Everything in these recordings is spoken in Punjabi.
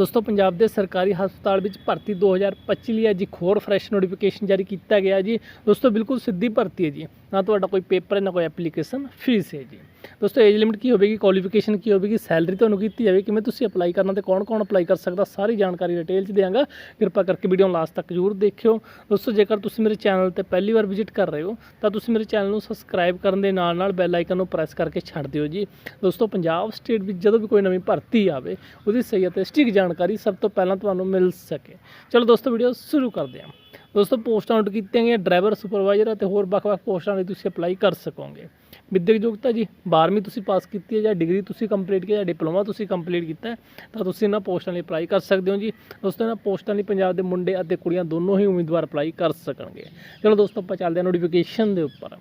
ਦੋਸਤੋ, ਪੰਜਾਬ ਦੇ ਸਰਕਾਰੀ ਹਸਪਤਾਲ ਵਿੱਚ ਭਰਤੀ 2025 ਲਈ ਅੱਜ ਇੱਕ ਹੋਰ ਫਰੈਸ਼ ਨੋਟੀਫਿਕੇਸ਼ਨ ਜਾਰੀ ਕੀਤਾ ਗਿਆ ਜੀ। ਦੋਸਤੋ, ਬਿਲਕੁਲ ਸਿੱਧੀ ਭਰਤੀ ਹੈ ਜੀ। ਨਾ ਤੁਹਾਡਾ ਕੋਈ ਪੇਪਰ ਹੈ, ਨਾ ਕੋਈ ਐਪਲੀਕੇਸ਼ਨ ਫੀਸ ਹੈ ਜੀ। ਦੋਸਤੋ ਏਜ ਲਿਮਿਟ ਕੀ ਹੋਵੇਗੀ? ਕੁਆਲੀਫਿਕੇਸ਼ਨ ਕੀ ਹੋਵੇਗੀ? ਸੈਲਰੀ ਤੁਹਾਨੂੰ ਕੀਤੀ ਜਾਵੇ ਕਿਵੇਂ ਤੁਸੀਂ ਅਪਲਾਈ ਕਰਨਾ ਤੇ ਕੌਣ-ਕੌਣ ਅਪਲਾਈ ਕਰ ਸਕਦਾ, ਸਾਰੀ ਜਾਣਕਾਰੀ ਡਿਟੇਲ ਚ ਦਿਆਂਗਾ। ਕਿਰਪਾ ਕਰਕੇ ਵੀਡੀਓ ਨੂੰ ਲਾਸਟ ਤੱਕ ਜ਼ਰੂਰ ਦੇਖਿਓ। ਦੋਸਤੋ, ਜੇਕਰ ਤੁਸੀਂ ਮੇਰੇ ਚੈਨਲ ਤੇ ਪਹਿਲੀ ਵਾਰ ਵਿਜ਼ਿਟ ਕਰ ਰਹੇ ਹੋ, ਤਾਂ ਤੁਸੀਂ ਮੇਰੇ ਚੈਨਲ ਨੂੰ ਸਬਸਕ੍ਰਾਈਬ ਕਰਨ ਦੇ ਨਾਲ ਨਾਲ ਬੈਲ ਆਈਕਨ ਨੂੰ ਪ੍ਰੈਸ ਕਰਕੇ ਛੱਡ ਦਿਓ ਜੀ। ਦੋਸਤੋ, ਪੰਜਾਬ ਸਟੇਟ ਵਿੱਚ ਜਦੋਂ ਵੀ ਕੋਈ ਨਵੀਂ ਭਰਤੀ ਆਵੇ, ਉਹਦੀ ਸਹੀ ਅਤੇ ਸਟਿਕ ਜਾਣਕਾਰੀ ਸਭ ਤੋਂ ਪਹਿਲਾਂ ਤੁਹਾਨੂੰ ਮਿਲ ਸਕੇ। ਚਲੋ ਦੋਸਤੋ ਵੀਡੀਓ ਸ਼ੁਰੂ ਕਰਦੇ ਹਾਂ। ਦੋਸਤੋ, ਪੋਸਟਾਂ ਨੋਟ ਕੀਤੀਆਂ ਗਈਆਂ, ਡਰਾਈਵਰ, ਸੁਪਰਵਾਈਜ਼ਰ ਅਤੇ ਹੋਰ ਵੱਖ-ਵੱਖ ਪੋਸਟਾਂ ਲਈ ਤੁਸੀਂ ਅਪਲਾਈ ਕਰ ਸਕੋਗੇ। ਵਿਦਿਅਕ ਯੋਗਤਾ ਜੀ 12ਵੀਂ ਤੁਸੀਂ ਪਾਸ ਕੀਤੀ ਹੈ ਜਾਂ ਡਿਗਰੀ ਤੁਸੀਂ ਕੰਪਲੀਟ ਕੀਤੀ ਹੈ ਜਾਂ ਡਿਪਲੋਮਾ ਤੁਸੀਂ ਕੰਪਲੀਟ ਕੀਤਾ ਤਾਂ ਤੁਸੀਂ ਇਹਨਾਂ ਪੋਸਟਾਂ ਲਈ ਅਪਲਾਈ ਕਰ ਸਕਦੇ ਹੋ ਜੀ। ਦੋਸਤੋ, ਇਹਨਾਂ ਪੋਸਟਾਂ ਲਈ ਪੰਜਾਬ ਦੇ ਮੁੰਡੇ ਅਤੇ ਕੁੜੀਆਂ ਦੋਨੋਂ ਹੀ ਉਮੀਦਵਾਰ ਅਪਲਾਈ ਕਰ ਸਕਣਗੇ। ਚਲੋ ਦੋਸਤੋ, ਆਪਾਂ ਚੱਲਦੇ ਹਾਂ ਨੋਟੀਫਿਕੇਸ਼ਨ ਦੇ ਉੱਪਰ।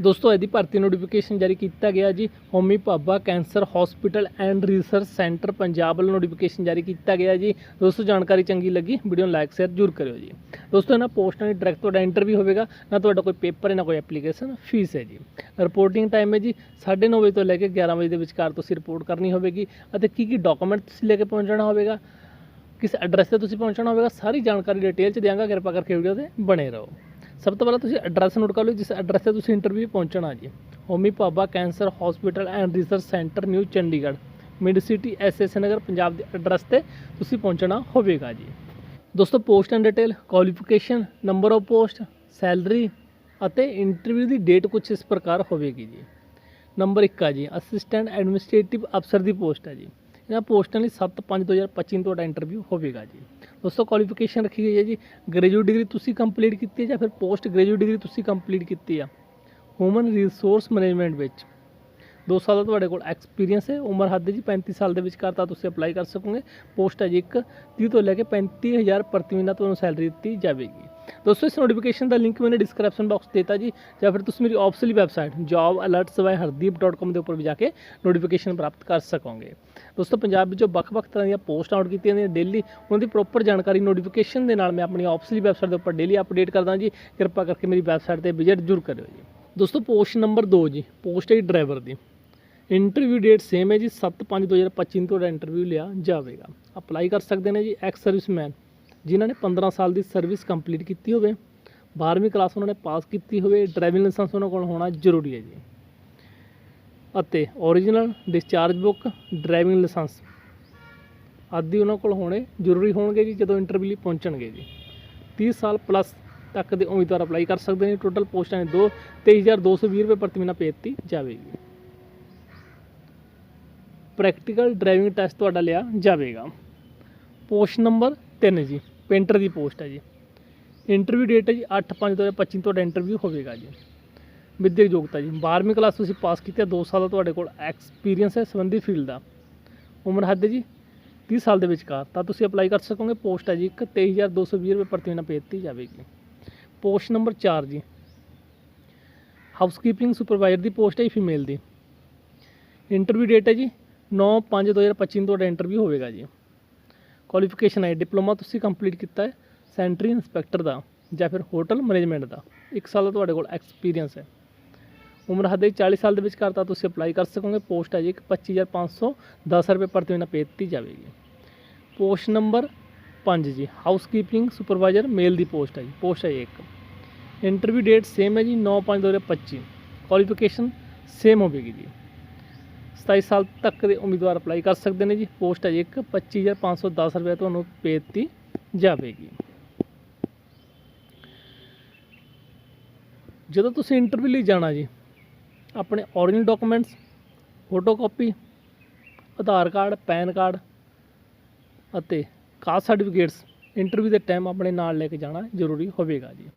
ਦੋਸਤੋ, ਇਹਦੀ ਭਰਤੀ ਨੋਟੀਫਿਕੇਸ਼ਨ ਜਾਰੀ ਕੀਤਾ ਗਿਆ ਜੀ। Homi Bhabha cancer hospital and research centre Punjab ਵੱਲੋਂ ਨੋਟੀਫਿਕੇਸ਼ਨ ਜਾਰੀ ਕੀਤਾ ਗਿਆ ਜੀ। ਦੋਸਤੋ, ਜਾਣਕਾਰੀ ਚੰਗੀ ਲੱਗੀ ਵੀਡੀਓ ਨੂੰ ਲਾਈਕ ਸ਼ੇਅਰ ਜ਼ਰੂਰ ਕਰਿਓ ਜੀ। ਦੋਸਤੋ, ਇਹਨਾਂ ਪੋਸਟਾਂ ਦੀ ਡਾਇਰੈਕਟ ਤੁਹਾਡਾ ਇੰਟਰਵਿਊ ਹੋਵੇਗਾ, ਨਾ ਤੁਹਾਡਾ ਕੋਈ ਪੇਪਰ ਹੈ ਨਾ ਕੋਈ ਐਪਲੀਕੇਸ਼ਨ ਫੀਸ ਹੈ ਜੀ। ਰਿਪੋਰਟਿੰਗ ਟਾਈਮ ਹੈ ਜੀ 9:30 ਵਜੇ ਤੋਂ ਲੈ ਕੇ 11 ਵਜੇ ਦੇ ਵਿਚਕਾਰ ਤੁਸੀਂ ਰਿਪੋਰਟ ਕਰਨੀ ਹੋਵੇਗੀ ਅਤੇ ਕੀ ਕੀ ਡਾਕੂਮੈਂਟ ਤੁਸੀਂ ਲੈ ਕੇ ਪਹੁੰਚਣਾ ਹੋਵੇਗਾ, ਕਿਸ ਐਡਰੈਸ ਤੇ ਤੁਸੀਂ ਪਹੁੰਚਣਾ ਹੋਵੇਗਾ, ਸਾਰੀ ਜਾਣਕਾਰੀ ਡਿਟੇਲ ਚ ਦਿਆਂਗਾ। ਕਿਰਪਾ ਕਰਕੇ ਵੀਡੀਓ ਤੇ ਬਣੇ ਰਹੋ। ਸਭ ਤੋਂ ਪਹਿਲਾਂ ਤੁਸੀਂ ਐਡਰੈਸ ਨੋਟ ਕਰ ਲਓ, ਜਿਸ ਐਡਰੈਸ ਤੇ ਤੁਸੀਂ ਇੰਟਰਵਿਊ ਪਹੁੰਚਣਾ ਜੀ। Homi Bhabha cancer hospital and research centre new Chandigarh. Mid city SS Nagar, Punjab ਦੇ ਐਡਰੈਸ ਤੇ ਤੁਸੀਂ ਪਹੁੰਚਣਾ ਹੋਵੇਗਾ ਜੀ। ਦੋਸਤੋ post and detail qualification number of post salary ਅਤੇ ਇੰਟਰਵਿਊ ਦੀ ਡੇਟ ਕੁਝ ਇਸ ਪ੍ਰਕਾਰ ਹੋਵੇਗੀ ਜੀ। ਨੰਬਰ 1 ਆ ਜੀ ਅਸਿਸਟੈਂਟ ਐਡਮਿਨਿਸਟ੍ਰੇਟਿਵ ਅਫਸਰ ਦੀ ਪੋਸਟ ਹੈ ਜੀ। ਇਹਨਾਂ ਪੋਸਟਾਂ ਲਈ 7/5/2025 ਨੂੰ ਤੁਹਾਡਾ ਇੰਟਰਵਿਊ ਹੋਵੇਗਾ ਜੀ। ਦੋਸਤੋ ਕੁਆਲੀਫਿਕੇਸ਼ਨ ਰੱਖੀ ਗਈ ਹੈ ਜੀ। ਗ੍ਰੈਜੂਏਟ ਡਿਗਰੀ ਤੁਸੀਂ ਕੰਪਲੀਟ ਕੀਤੀ ਹੈ ਜਾਂ ਫਿਰ ਪੋਸਟ ਗ੍ਰੈਜੂਏਟ ਡਿਗਰੀ ਤੁਸੀਂ ਕੰਪਲੀਟ ਕੀਤੀ ਆ? ਹਿਊਮਨ ਰਿਸੋਰਸ ਮੈਨੇਜਮੈਂਟ ਵਿੱਚ। 2 ਸਾਲ ਦਾ ਤੁਹਾਡੇ ਕੋਲ ਐਕਸਪੀਰੀਅੰਸ ਹੈ। ਉਮਰ ਹੱਦ ਜੀ 35 ਸਾਲ ਦੇ ਵਿਚਕਾਰ ਤਾਂ ਤੁਸੀਂ ਅਪਲਾਈ ਕਰ ਸਕੋਗੇ। ਪੋਸਟ ਹੈ ਜੀ ਇੱਕ 30 ਤੋਂ ਲੈ ਕੇ 35000 ਪ੍ਰਤੀ ਮਹੀਨਾ ਤੁਹਾਨੂੰ ਸੈਲਰੀ ਦਿੱਤੀ ਜਾਵੇਗੀ। ਦੋਸਤੋ, ਇਸ ਨੋਟੀਫਿਕੇਸ਼ਨ ਦਾ ਲਿੰਕ ਮੈंने ਡਿਸਕ੍ਰਿਪਸ਼ਨ ਬਾਕਸ ਦਿੱਤਾ ਜੀ। ਜਾਂ ਫਿਰ ਤੁਸੀਂ ਮੇਰੀ ਆਫੀਸ਼ੀਅਲ ਵੈਬਸਾਈਟ jobalertsbyhardeep.com ਦੇ ਉੱਪਰ ਵੀ ਜਾ ਕੇ ਨੋਟੀਫਿਕੇਸ਼ਨ ਪ੍ਰਾਪਤ ਕਰ ਸਕੋਗੇ। ਦੋਸਤੋ, ਪੰਜਾਬ ਵਿੱਚ ਵੱਖ-ਵੱਖ ਤਰ੍ਹਾਂ ਦੀਆਂ ਪੋਸਟ ਆਊਟ ਕੀਤੀਆਂ ਜਾਂਦੀਆਂ ਡੇਲੀ ਉਹਨਾਂ ਦੀ ਪ੍ਰੋਪਰ ਜਾਣਕਾਰੀ ਨੋਟੀਫਿਕੇਸ਼ਨ ਦੇ ਨਾਲ ਮੈਂ ਆਪਣੀ ਆਫੀਸ਼ੀਅਲ ਵੈਬਸਾਈਟ ਦੇ ਉੱਪਰ ਡੇਲੀ ਅਪਡੇਟ ਕਰਦਾ ਜੀ। ਕਿਰਪਾ ਕਰਕੇ ਮੇਰੀ ਵੈਬਸਾਈਟ ਤੇ ਵਿਜ਼ਿਟ ਜ਼ਰੂਰ ਕਰਿਓ ਜੀ। ਦੋਸਤੋ ਪੋਸਟ ਨੰਬਰ 2 ਜੀ ਪੋਸਟ ਹੈ ਡਰਾਈਵਰ ਦੀ। ਇੰਟਰਵਿਊ ਡੇਟ ਸੇਮ ਹੈ ਜੀ 7/5/2025 ਨੂੰ ਤੁਹਾਡਾ ਇੰਟਰਵਿਊ ਲਿਆ ਜਾਵੇਗਾ। ਅਪਲਾਈ ਕਰ ਸਕਦੇ ਨੇ ਜੀ ਐਕਸ ਸਰਵਿਸਮੈਨ ਜਿਨ੍ਹਾਂ ਨੇ 15 ਸਾਲ ਦੀ ਸਰਵਿਸ ਕੰਪਲੀਟ ਕੀਤੀ ਹੋਵੇ 12ਵੀਂ ਕਲਾਸ ਉਹਨਾਂ ਨੇ ਪਾਸ ਕੀਤੀ ਹੋਵੇ, ਡਰਾਈਵਿੰਗ ਲਾਇਸੈਂਸ ਉਹਨਾਂ ਕੋਲ ਹੋਣਾ ਜ਼ਰੂਰੀ ਹੈ ਜੀ। ਅਤੇ original discharge book driving licence ਆਦਿ ਉਹਨਾਂ ਕੋਲ ਹੋਣੇ ਜ਼ਰੂਰੀ ਹੋਣਗੇ ਜੀ, ਜਦੋਂ ਇੰਟਰਵਿਊ ਲਈ ਪਹੁੰਚਣਗੇ ਜੀ। 30 ਸਾਲ ਪਲੱਸ ਤੱਕ ਦੇ ਉਮੀਦਵਾਰ ਅਪਲਾਈ ਕਰ ਸਕਦੇ ਨੇ ਟੋਟਲ ਪੋਸਟਾਂ ਨੇ ਦੋ 23220 ਰੁਪਏ ਪ੍ਰਤੀ ਮਹੀਨਾ ਪੇ ਦਿੱਤੀ ਜਾਵੇਗੀ। ਪ੍ਰੈਕਟੀਕਲ ਡਰਾਈਵਿੰਗ ਟੈਸਟ ਤੁਹਾਡਾ ਲਿਆ ਜਾਵੇਗਾ। ਪੋਸਟ ਨੰਬਰ 3 ਜੀ। ਪੇਂਟਰ ਦੀ ਪੋਸਟ ਹੈ ਜੀ। ਇੰਟਰਵਿਊ ਡੇਟ ਹੈ ਜੀ 8/5/2025 ਤੁਹਾਡਾ ਇੰਟਰਵਿਊ ਹੋਵੇਗਾ ਜੀ। ਵਿਦਿਅਕ ਯੋਗਤਾ ਜੀ। 12ਵੀਂ ਕਲਾਸ ਤੁਸੀਂ ਪਾਸ ਕੀਤੀ ਹੈ 2 ਸਾਲ ਦਾ ਤੁਹਾਡੇ ਕੋਲ ਐਕਸਪੀਰੀਅੰਸ ਹੈ ਸੰਬੰਧੀ ਫੀਲਡ ਦਾ। ਉਮਰ ਹੱਦ ਜੀ 30 ਸਾਲ ਦੇ ਵਿਚਕਾਰ। ਤਾਂ ਤੁਸੀਂ ਅਪਲਾਈ ਕਰ ਸਕੋਗੇ। ਪੋਸਟ ਹੈ ਜੀ ਇੱਕ 23220 ਰੁਪਏ ਪ੍ਰਤੀ ਮਹੀਨਾ ਪੇ ਦਿੱਤੀ ਜਾਵੇਗੀ। ਪੋਸਟ ਨੰਬਰ 4 ਜੀ। ਹਾਊਸਕੀਪਿੰਗ ਸੁਪਰਵਾਈਜ਼ਰ ਦੀ ਪੋਸਟ ਹੈ ਫੀਮੇਲ ਦੀ। ਇੰਟਰਵਿਊ ਡੇਟ ਹੈ ਜੀ 9/5/2025 ਨੂੰ ਤੁਹਾਡਾ ਇੰਟਰਵਿਊ ਹੋਵੇਗਾ ਜੀ। ਕੁਆਲੀਫਿਕੇਸ਼ਨ ਹੈ ਡਿਪਲੋਮਾ ਤੁਸੀਂ ਕੰਪਲੀਟ ਕੀਤਾ ਹੈ ਸੈਂਟਰੀ ਇੰਸਪੈਕਟਰ ਦਾ ਜਾਂ ਫਿਰ ਹੋਟਲ ਮੈਨੇਜਮੈਂਟ ਦਾ। 1 ਸਾਲ ਦਾ ਤੁਹਾਡੇ ਕੋਲ ਐਕਸਪੀਰੀਅੰਸ ਹੈ। ਉਮਰ ਹੱਦ ਹੈ 40 ਸਾਲ ਦੇ ਵਿੱਚ ਤਾਂ ਤੁਸੀਂ ਅਪਲਾਈ ਕਰ ਸਕੋਗੇ। ਪੋਸਟ ਹੈ ਜੀ, ਇੱਕ 25510 ਰੁਪਏ ਪ੍ਰਤੀ ਮਹੀਨਾ ਪੇ ਦਿੱਤੀ ਜਾਵੇਗੀ। ਪੋਸਟ ਨੰਬਰ 5 ਜੀ ਹਾਊਸਕੀਪਿੰਗ ਸੁਪਰਵਾਈਜ਼ਰ ਮੇਲ ਦੀ ਪੋਸਟ ਹੈ ਜੀ, ਪੋਸਟ ਹੈ ਇੱਕ। ਇੰਟਰਵਿਊ ਡੇਟ ਸੇਮ ਹੈ ਜੀ 9/5/2025 ਕੁਆਲੀਫਿਕੇਸ਼ਨ ਸੇਮ ਹੋਵੇਗੀ ਜੀ। 27 ਸਾਲ ਤੱਕ ਦੇ ਉਮੀਦਵਾਰ ਅਪਲਾਈ ਕਰ ਸਕਦੇ ਨੇ ਜੀ। ਪੋਸਟ ਹੈ ਜੀ ਇੱਕ 25510 ਰੁਪਏ ਤੁਹਾਨੂੰ ਪੇ ਦਿੱਤੀ ਜਾਵੇਗੀ। ਜਦੋਂ ਤੁਸੀਂ ਇੰਟਰਵਿਊ ਲਈ ਜਾਣਾ ਜੀ, ਆਪਣੇ original documents photocopy Aadhaar card, pan card ਅਤੇ ਕਾਸਟ ਸਰਟੀਫਿਕੇਟਸ ਇੰਟਰਵਿਊ ਦੇ ਟਾਈਮ ਆਪਣੇ ਨਾਲ ਲੈ ਕੇ ਜਾਣਾ ਜ਼ਰੂਰੀ ਹੋਵੇਗਾ ਜੀ।